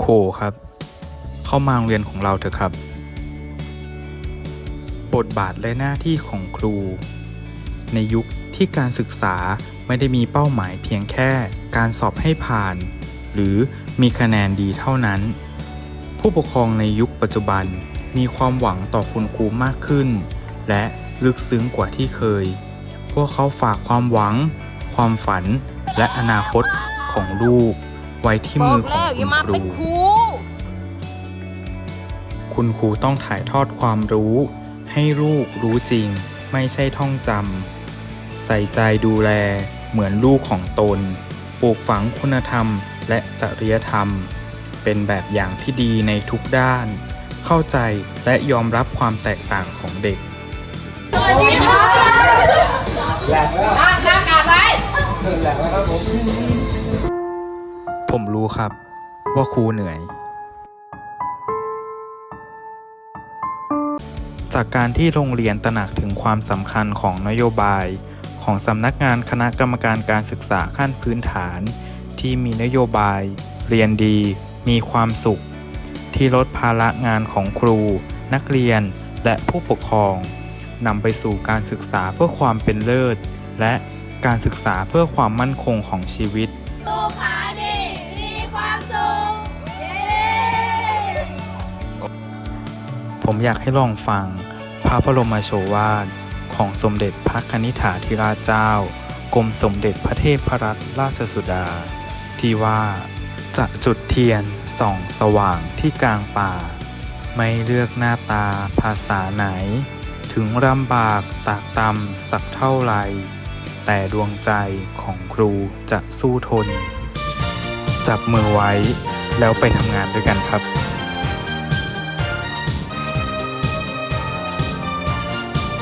โคครับ เข้ามาโรงเรียนของเราเถอะครับ บทบาทและหน้าที่ของครู ในยุคที่การศึกษาไม่ได้มีเป้าหมายเพียงแค่การสอบให้ผ่าน หรือมีคะแนนดีเท่านั้น ผู้ปกครองในยุคปัจจุบันมีความหวังต่อคุณครูมากขึ้น และลึกซึ้งกว่าที่เคย พวกเขาฝากความหวัง ความฝัน และอนาคตของลูก ไว้ที่บอมือกของแล้วอคุย่าณมาคเป็รูนครู คุณครูต้องถ่ายทอดความรู้ ให้ลูกรู้จริง ไม่ใช่ท่องจำใส่ใจดูแลเหมือนลูกของตน ปลูกฝังคุณธรรมและจริยธรรม เป็นแบบอย่างที่ดีในทุกด้าน เข้าใจและยอมรับความแตกต่างของเด็กผม ผมรู้ครับ ว่าครูเหนื่อย จากการที่โรงเรียนตระหนักถึงความสำคัญของนโยบายของสำนักงานคณะกรรมการการศึกษาขั้นพื้นฐาน ที่มีนโยบาย เรียนดี มีความสุข ที่ลดภาระงานของครู นักเรียนและผู้ปกครองนำไปสู่การศึกษาเพื่อความเป็นเลิศ และการศึกษาเพื่อความมั่นคงของชีวิต ผมอยากให้ลองฟังพระบรมโชวาทของสมเด็จพระคณิษฐาธิราชเจ้า กรมสมเด็จพระเทพรัตนราชสุดา ที่ว่าจะจุดเทียนส่องสว่างที่กลางป่า ไม่เลือกหน้าตาภาษาไหน ถึงลำบากตากตำสักเท่าไร แต่ดวงใจของครูจะสู้ทน จับมือไว้แล้วไปทำงานด้วยกันครับ